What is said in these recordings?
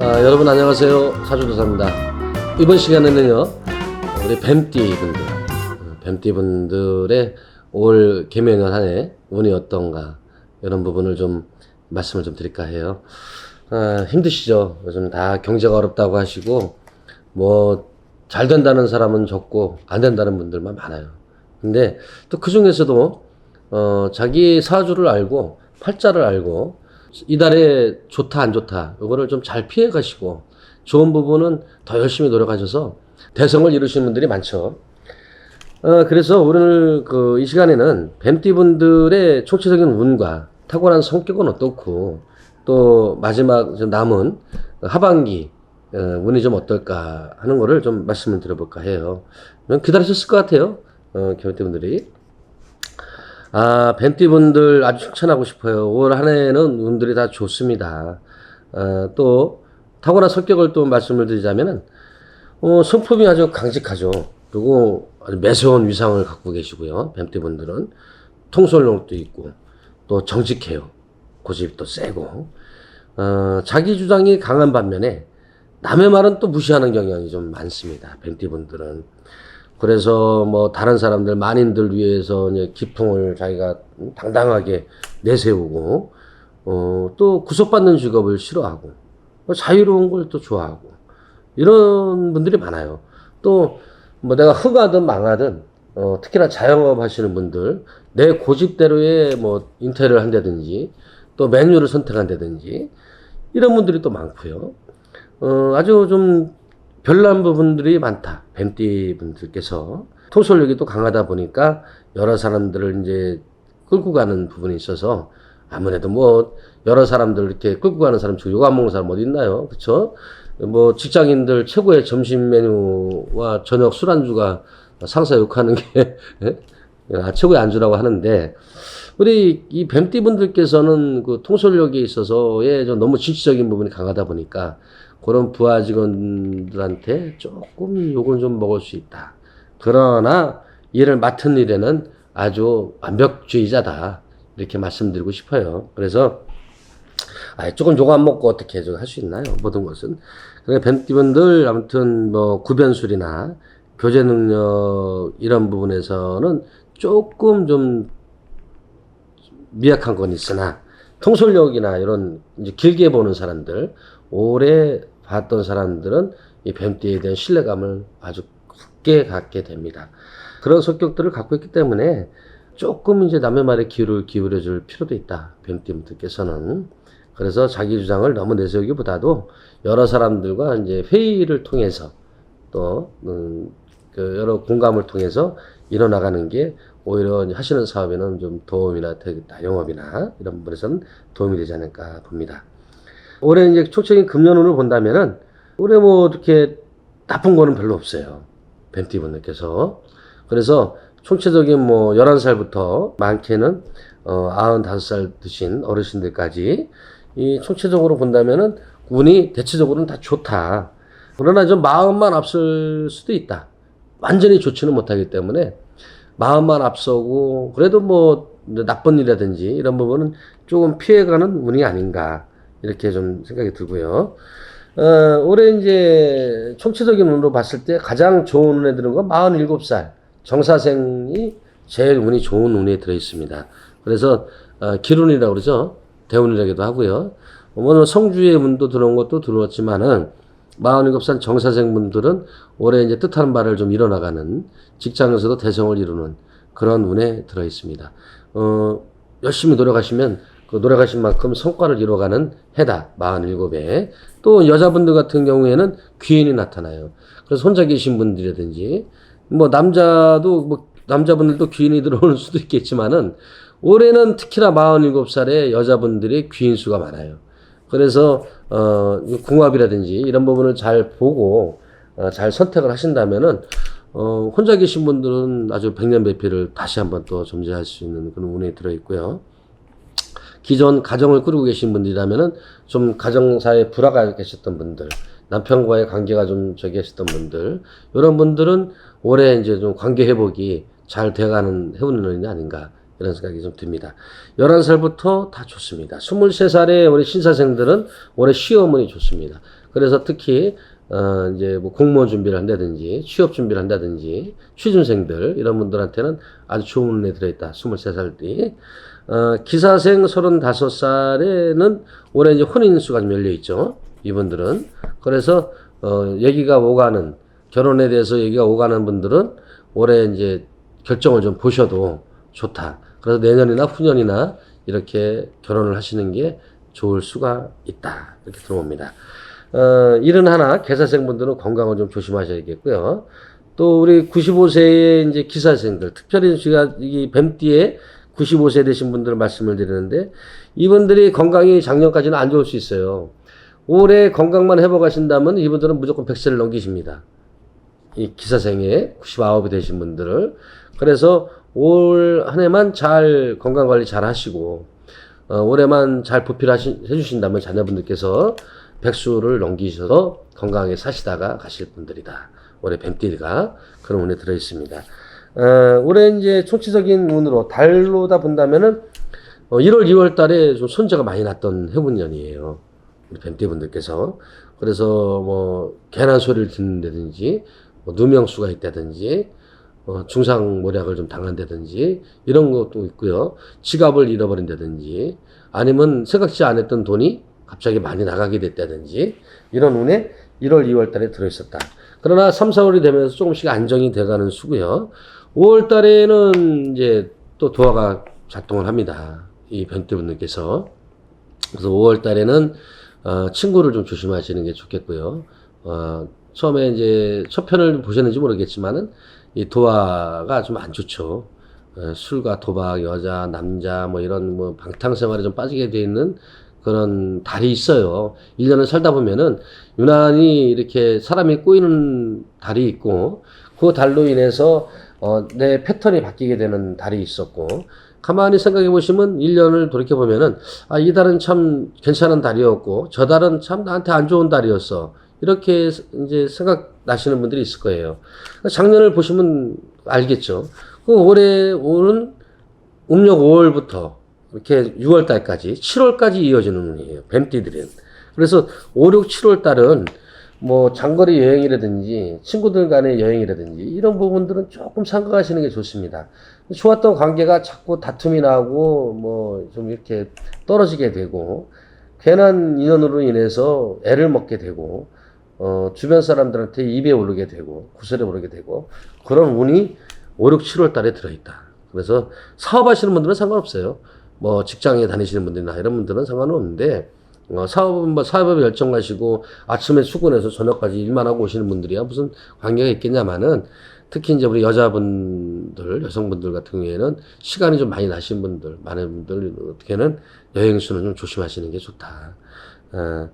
아, 여러분 안녕하세요. 사주도사입니다. 이번 시간에는요, 우리 뱀띠 분들, 어, 뱀띠 분들의 올 개명년 한해 운이 어떤가, 이런 부분을 좀 말씀을 좀 드릴까 해요. 아, 힘드시죠? 요즘 다 경제가 어렵다고 하시고, 뭐, 잘 된다는 사람은 적고, 안 된다는 분들만 많아요. 근데 또 그 중에서도, 어, 자기 사주를 알고, 팔자를 알고, 이달에 좋다, 안 좋다, 이거를 좀 잘 피해 가시고, 좋은 부분은 더 열심히 노력하셔서 대성을 이루시는 분들이 많죠. 어, 그래서 오늘 그 이 시간에는 뱀띠 분들의 총체적인 운과 탁월한 성격은 어떻고, 또 마지막 좀 남은 하반기 어, 운이 좀 어떨까 하는 거를 좀 말씀을 드려볼까 해요. 기다리셨을 것 같아요. 어, 뱀띠 분들이. 아, 뱀띠 분들 아주 칭찬하고 싶어요. 올 한 해는 운들이 다 좋습니다. 어, 또, 타고난 성격을 또 말씀을 드리자면은, 어, 성품이 아주 강직하죠. 그리고 아주 매서운 위상을 갖고 계시고요. 뱀띠 분들은. 통솔력도 있고, 또 정직해요. 고집도 세고, 어, 자기 주장이 강한 반면에, 남의 말은 또 무시하는 경향이 좀 많습니다. 뱀띠 분들은. 그래서 뭐 다른 사람들 만인들 위해서 이제 기풍을 자기가 당당하게 내세우고 어, 또 구속받는 직업을 싫어하고 뭐 자유로운 걸 또 좋아하고 이런 분들이 많아요. 또 뭐 내가 흥하든 망하든 어, 특히나 자영업 하시는 분들 내 고집대로의 뭐 인테리어를 한다든지 또 메뉴를 선택한다든지 이런 분들이 또 많고요. 어, 아주 좀 별난 부분들이 많다. 뱀띠 분들께서 통솔력이 또 강하다 보니까 여러 사람들을 이제 끌고 가는 부분이 있어서 아무래도 뭐 여러 사람들 이렇게 끌고 가는 사람 중안 먹는 사람 어디 있나요? 그쵸? 뭐 직장인들 최고의 점심 메뉴와 저녁 술안주가 상사 욕하는 게 아, 최고의 안주라고 하는데 우리 이 뱀띠 분들께서는 그 통솔력에 있어서의 좀 너무 진취적인 부분이 강하다 보니까 그런 부하 직원들한테 조금 욕을 좀 먹을 수 있다. 그러나 일을 맡은 일에는 아주 완벽주의자다. 이렇게 말씀드리고 싶어요. 그래서 아, 조금 욕안 먹고 어떻게 할 수 있나요? 모든 것은. 그러니까 뱀띠분들 아무튼 뭐 구변술이나 교제 능력 이런 부분에서는 조금 좀 미약한 건 있으나 통솔력이나 이런 이제 길게 보는 사람들 오래 봤던 사람들은 이 뱀띠에 대한 신뢰감을 아주 굳게 갖게 됩니다. 그런 성격들을 갖고 있기 때문에 조금 이제 남의 말에 귀를 기울여 줄 필요도 있다. 뱀띠분들께서는. 그래서 자기 주장을 너무 내세우기보다도 여러 사람들과 이제 회의를 통해서 또, 음, 그 여러 공감을 통해서 이뤄나가는 게 오히려 하시는 사업에는 좀 도움이나 되겠다. 영업이나 이런 부분에서는 도움이 되지 않을까 봅니다. 올해 이제 총체적인 금년운을 본다면은 올해 뭐 이렇게 나쁜 거는 별로 없어요. 뱀띠 분들께서. 그래서 총체적인 뭐 11살부터 많게는 어 95살 드신 어르신들까지 이 총체적으로 본다면은 운이 대체적으로는 다 좋다. 그러나 좀 마음만 앞설 수도 있다. 완전히 좋지는 못하기 때문에 마음만 앞서고 그래도 뭐 나쁜 일이라든지 이런 부분은 조금 피해가는 운이 아닌가 이렇게 좀 생각이 들고요. 어, 올해 이제 총체적인 운으로 봤을 때 가장 좋은 운에 드는 건 47살 정사생이 제일 운이 좋은 운에 들어 있습니다. 그래서 어, 기운이라고 그러죠. 대운이라기도 하고요. 뭐 성주의 운도 들어온 것도 들어왔지만은 47살 정사생분들은 올해 이제 뜻하는 바를 좀 이뤄나가는 직장에서도 대성을 이루는 그런 운에 들어 있습니다. 어, 열심히 노력하시면 그 노력하신 만큼 성과를 이뤄가는 해다. 47에. 또 여자분들 같은 경우에는 귀인이 나타나요. 그래서 혼자 계신 분들이라든지 뭐 남자도 뭐 남자분들도 귀인이 들어오는 수도 있겠지만은 올해는 특히나 47살에 여자분들이 귀인 수가 많아요. 그래서 어 궁합이라든지 이런 부분을 잘 보고 어, 잘 선택을 하신다면은 어 혼자 계신 분들은 아주 백년배피를 다시 한번 또 점지할 수 있는 그런 운에 들어 있고요. 기존 가정을 꾸리고 계신 분들이라면은 좀 가정사에 불화가 계셨던 분들, 남편과의 관계가 좀 저기 하셨던 분들, 이런 분들은 올해 이제 좀 관계 회복이 잘 돼가는 해오는 운이 아닌가. 이런 생각이 좀 듭니다. 11살부터 다 좋습니다. 23살의 우리 신사생들은 올해 시어머니 좋습니다. 그래서 특히 어 이제 뭐 공무원 준비를 한다든지 취업 준비를 한다든지 취준생들 이런 분들한테는 아주 좋은 운에 들어있다. 23살들이 어 기사생 35살에는 올해 이제 혼인 수가 좀 열려 있죠. 이분들은 그래서 어 얘기가 오가는 결혼에 대해서 얘기가 오가는 분들은 올해 이제 결정을 좀 보셔도 좋다. 그래서 내년이나 후년이나 이렇게 결혼을 하시는 게 좋을 수가 있다. 이렇게 들어옵니다. 어, 일은 하나, 개사생 분들은 건강을 좀 조심하셔야겠고요. 또 우리 95세의 이제 기사생들, 특별히 제가 이 뱀띠에 95세 되신 분들 말씀을 드리는데 이분들이 건강이 작년까지는 안 좋을 수 있어요. 올해 건강만 회복하신다면 이분들은 무조건 100세를 넘기십니다. 이 기사생에 99이 되신 분들을. 그래서 올 한 해만 잘 건강 관리 잘 하시고, 어, 올해만 잘 보필하시, 해주신다면 자녀분들께서 백수를 넘기셔서 건강하게 사시다가 가실 분들이다. 올해 뱀띠가 그런 운에 들어 있습니다. 어, 올해 이제 총체적인 운으로 달로다 본다면은 어, 1월, 2월 달에 좀 손재가 많이 났던 해운년이에요. 우리 뱀띠 분들께서. 그래서 뭐, 괜한 소리를 듣는다든지, 뭐 누명수가 있다든지, 어, 중상 모략을 좀 당한다든지, 이런 것도 있고요. 지갑을 잃어버린다든지, 아니면 생각지 않았던 돈이 갑자기 많이 나가게 됐다든지, 이런 운에 1월, 2월 달에 들어있었다. 그러나 3, 4월이 되면서 조금씩 안정이 돼가는 수고요. 5월 달에는 이제 또 도화가 작동을 합니다. 이 변태분들께서. 그래서 5월 달에는 어, 친구를 좀 조심하시는 게 좋겠고요. 어, 처음에 이제 첫 편을 보셨는지 모르겠지만은 이 도화가 좀 안 좋죠. 어, 술과 도박, 여자, 남자 뭐 이런 뭐 방탕 생활에 좀 빠지게 돼 있는 그런 달이 있어요. 1년을 살다 보면은 유난히 이렇게 사람이 꼬이는 달이 있고 그 달로 인해서 어, 내 패턴이 바뀌게 되는 달이 있었고 가만히 생각해 보시면 1년을 돌이켜 보면은 아, 이 달은 참 괜찮은 달이었고 저 달은 참 나한테 안 좋은 달이었어. 이렇게 이제 생각 나시는 분들이 있을 거예요. 작년을 보시면 알겠죠. 그 올해 올은 음력 5월부터 이렇게 6월 달까지 7월까지 이어지는 운이에요. 뱀띠들은. 그래서 5, 6, 7월 달은 뭐 장거리 여행이라든지 친구들 간의 여행이라든지 이런 부분들은 조금 삼가하시는 게 좋습니다. 좋았던 관계가 자꾸 다툼이 나고 뭐 좀 이렇게 떨어지게 되고 괜한 인연으로 인해서 애를 먹게 되고 어 주변 사람들한테 입에 오르게 되고 구설에 오르게 되고 그런 운이 5, 6, 7월 달에 들어있다. 그래서 사업하시는 분들은 상관없어요. 뭐 직장에 다니시는 분들이나 이런 분들은 상관은 없는데 어, 사업은 뭐 사업에 열정 가시고 아침에 출근해서 저녁까지 일만 하고 오시는 분들이야 무슨 관계가 있겠냐마는 특히 이제 우리 여자분들 여성분들 같은 경우에는 시간이 좀 많이 나신 분들 많은 분들 어떻게는 여행수는 좀 조심하시는 게 좋다. 어,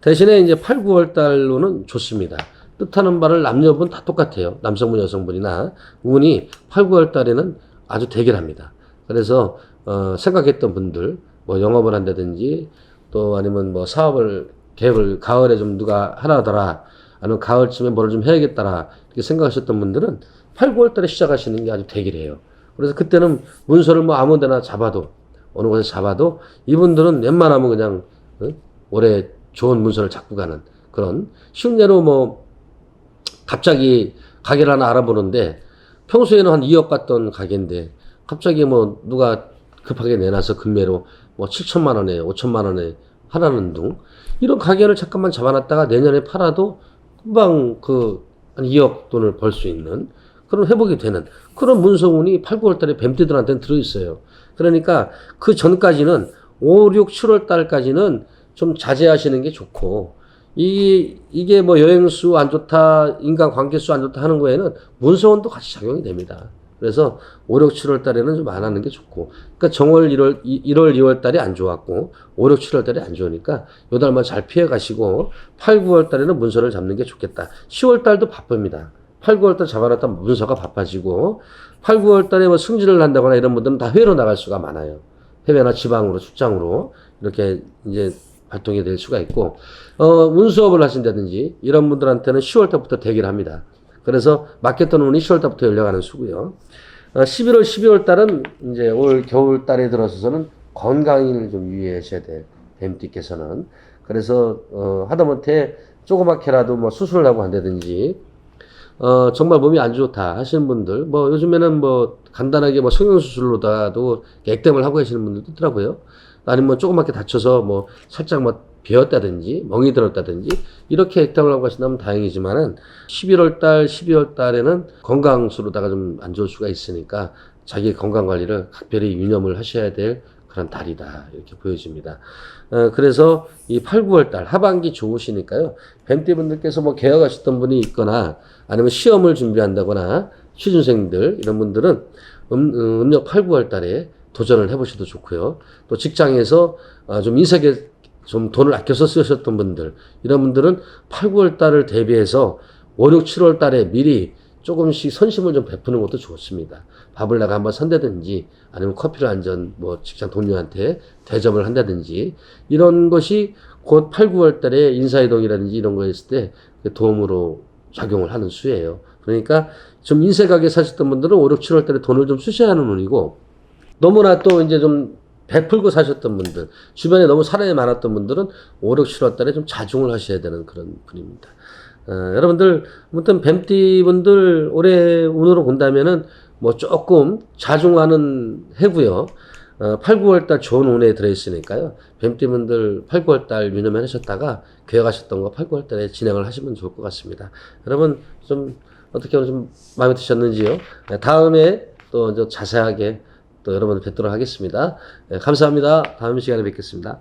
대신에 이제 8, 9월 달로는 좋습니다. 뜻하는 바를 남녀분 다 똑같아요. 남성분, 여성분이나 운이 8, 9월 달에는 아주 대결합니다. 그래서 어, 생각했던 분들 뭐 영업을 한다든지 또 아니면 뭐 사업을 계획을 가을에 좀 누가 하나더라 아니면 가을쯤에 뭐를 좀 해야겠다라 이렇게 생각하셨던 분들은 8, 9월 달에 시작하시는 게 아주 대길이에요. 그래서 그때는 문서를 뭐 아무 데나 잡아도 어느 곳에 잡아도 이분들은 웬만하면 그냥 어? 올해 좋은 문서를 잡고 가는 그런 쉬운 예로 뭐 갑자기 가게를 하나 알아보는데 평소에는 한 2억 갔던 가게인데 갑자기 뭐 누가 급하게 내놔서 금매로 뭐 7천만 원에 5천만 원에 하라는 둥 이런 가게를 잠깐만 잡아놨다가 내년에 팔아도 금방 그 한 2억 돈을 벌 수 있는 그런 회복이 되는 그런 문서운이 8, 9월 달에 뱀띠들한테는 들어있어요. 그러니까 그 전까지는 5, 6, 7월 달까지는 좀 자제하시는 게 좋고 이, 이게 뭐 여행수 안 좋다, 인간 관계수 안 좋다 하는 거에는 문서운도 같이 작용이 됩니다. 그래서 5, 6, 7월 달에는 좀 안 하는 게 좋고. 그러니까 정월 1월, 1월, 2월 달에 안 좋았고, 5, 6, 7월 달에 안 좋으니까 요 달만 잘 피해 가시고, 8, 9월 달에는 문서를 잡는 게 좋겠다. 10월 달도 바쁩니다. 8, 9월 달 잡아놨다면 문서가 바빠지고, 8, 9월 달에 뭐 승진을 한다거나 이런 분들은 다 해외로 나갈 수가 많아요. 해외나 지방으로, 출장으로, 이렇게 이제 활동이 될 수가 있고, 어, 운수업을 하신다든지, 이런 분들한테는 10월 달부터 대기를 합니다. 그래서 맡겼던 운이 10월 달부터 열려가는 수고요. 어, 11월, 12월 달은 이제 올 겨울 달에 들어서서는 건강을 좀 유의하셔야 될 뱀띠께서는 그래서 어, 하다못해 조그맣게라도 뭐 수술을 하고 한다든지 어, 정말 몸이 안 좋다 하시는 분들, 뭐 요즘에는 뭐 간단하게 뭐 성형수술로다도 액땜을 하고 계시는 분들도 있더라고요. 아니면 뭐 조그맣게 다쳐서 뭐 살짝 뭐 베었다든지 멍이 들었다든지 이렇게 액땜을 하고 가신다면 다행이지만은 11월 달, 12월 달에는 건강수로다가 좀 안 좋을 수가 있으니까 자기 건강 관리를 각별히 유념을 하셔야 될 그런 달이다 이렇게 보여집니다. 어, 그래서 이 8, 9월 달 하반기 좋으시니까요. 뱀띠 분들께서 뭐 개업하셨던 분이 있거나 아니면 시험을 준비한다거나 취준생들 이런 분들은 음, 음, 음력 8, 9월 달에 도전을 해보셔도 좋고요. 또 직장에서 어, 좀 인색에 좀 돈을 아껴서 쓰셨던 분들 이런 분들은 8, 9월 달을 대비해서 5, 6, 7월 달에 미리 조금씩 선심을 좀 베푸는 것도 좋습니다. 밥을 내가 한번 산다든지 아니면 커피를 한 잔 뭐 직장 동료한테 대접을 한다든지 이런 것이 곧 8, 9월 달에 인사이동이라든지 이런 거 했을 때 도움으로 작용을 하는 수예요. 그러니까 좀 인색하게 사셨던 분들은 5, 6, 7월 달에 돈을 좀 쓰셔야 하는 운이고 너무나 또 이제 좀 베풀고 사셨던 분들, 주변에 너무 사람이 많았던 분들은 5, 6, 7월 달에 좀 자중을 하셔야 되는 그런 분입니다. 어, 여러분들, 아무튼 뱀띠 분들 올해 운으로 본다면은 뭐 조금 자중하는 해고요. 어, 8, 9월 달 좋은 운에 들어있으니까요. 뱀띠 분들 8, 9월 달 유념해 하셨다가 계획하셨던 거 8, 9월 달에 진행을 하시면 좋을 것 같습니다. 여러분 좀 어떻게 좀 마음에 드셨는지요? 네, 다음에 또 자세하게 또 여러분을 뵙도록 하겠습니다. 네, 감사합니다. 다음 시간에 뵙겠습니다.